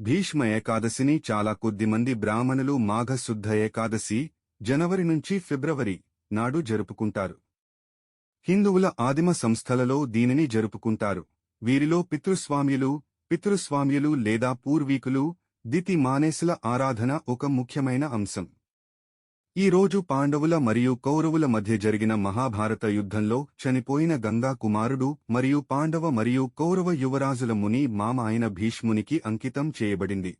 భీష్మ ఏకాదశిని చాలా కొద్దిమంది బ్రాహ్మణులు మాఘశుద్ధ ఏకాదశి జనవరి నుంచి ఫిబ్రవరి నాడు జరుపుకుంటారు. హిందువుల ఆదిమ సంస్థలలో దీనిని జరుపుకుంటారు. వీరిలో పితృస్వామ్యులు పితృస్వామ్యులు లేదా పూర్వీకులు దితి మానేసుల ఆరాధన ఒక ముఖ్యమైన అంశం. ఈ రోజు పాండవుల మరియు కౌరవుల మధ్య జరిగిన మహాభారత యుద్ధంలో చనిపోయిన గంగా కుమారుడు మరియు పాండవ మరియు కౌరవ యువరాజుల ముని మామ అయిన భీష్మునికి అంకితం చేయబడింది.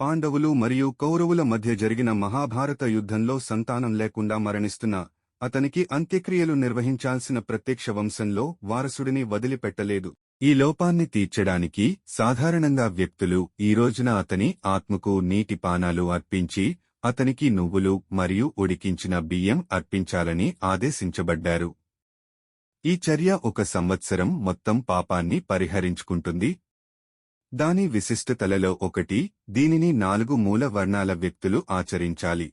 పాండవులు మరియు కౌరవుల మధ్య జరిగిన మహాభారత యుద్ధంలో సంతానం లేకుండా మరణిస్తున్న అతనికి అంత్యక్రియలు నిర్వహించాల్సిన ప్రత్యక్ష వంశంలో వారసుడిని వదిలిపెట్టలేదు. ఈ లోపాన్ని తీర్చడానికి సాధారణంగా వ్యక్తులు ఈ రోజున అతని ఆత్మకు నీటి పానాలు అర్పించి అతనికి నువ్వులు మరియు ఉడికించిన బియ్యం అర్పించాలని ఆదేశించబడ్డారు. ఈ చర్య ఒక సంవత్సరం మొత్తం పాపాన్ని పరిహరించుకుంటుంది. దాని విశిష్టతలలో ఒకటి దీనిని నాలుగు మూల వర్ణాల వ్యక్తులు ఆచరించాలి.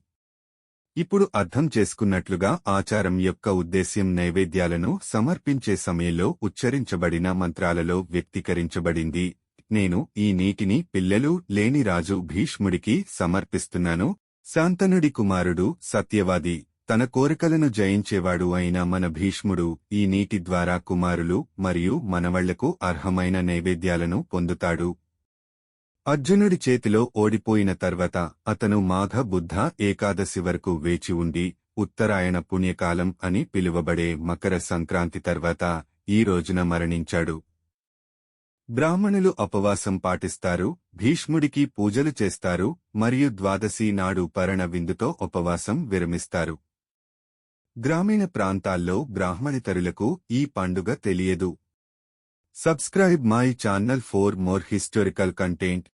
ఇప్పుడు అర్థం చేసుకున్నట్లుగా ఆచారం యొక్క ఉద్దేశ్యం నైవేద్యాలను సమర్పించే సమయంలో ఉచ్చరించబడిన మంత్రాలలో వ్యక్తీకరించబడింది. నేను ఈ నీటిని పిల్లలు లేని రాజు భీష్ముడికి సమర్పిస్తున్నాను. శాంతనుడి కుమారుడు సత్యవాది తన కోరికలను జయించేవాడు అయిన మన భీష్ముడు ఈ నీటి ద్వారా కుమారులు మరియు మనవళ్ళకు అర్హమైన నైవేద్యాలను పొందుతాడు. అర్జునుడి చేతిలో ఓడిపోయిన తర్వాత అతను మాఘ బుద్ధ ఏకాదశి వరకు వేచి ఉండి ఉత్తరాయణ పుణ్యకాలం అని పిలువబడే మకర సంక్రాంతి తర్వాత ఈ రోజున మరణించాడు. బ్రాహ్మణులు ఉపవాసం పాటిస్తారు భీష్ముడికి పూజలు చేస్తారు మరియు ద్వాదశి నాడు పరణ విందుతో ఉపవాసం విరమిస్తారు. గ్రామీణ ప్రాంతాల్లో బ్రాహ్మణితరులకు ఈ పండుగ తెలియదు. Subscribe my channel for more historical content.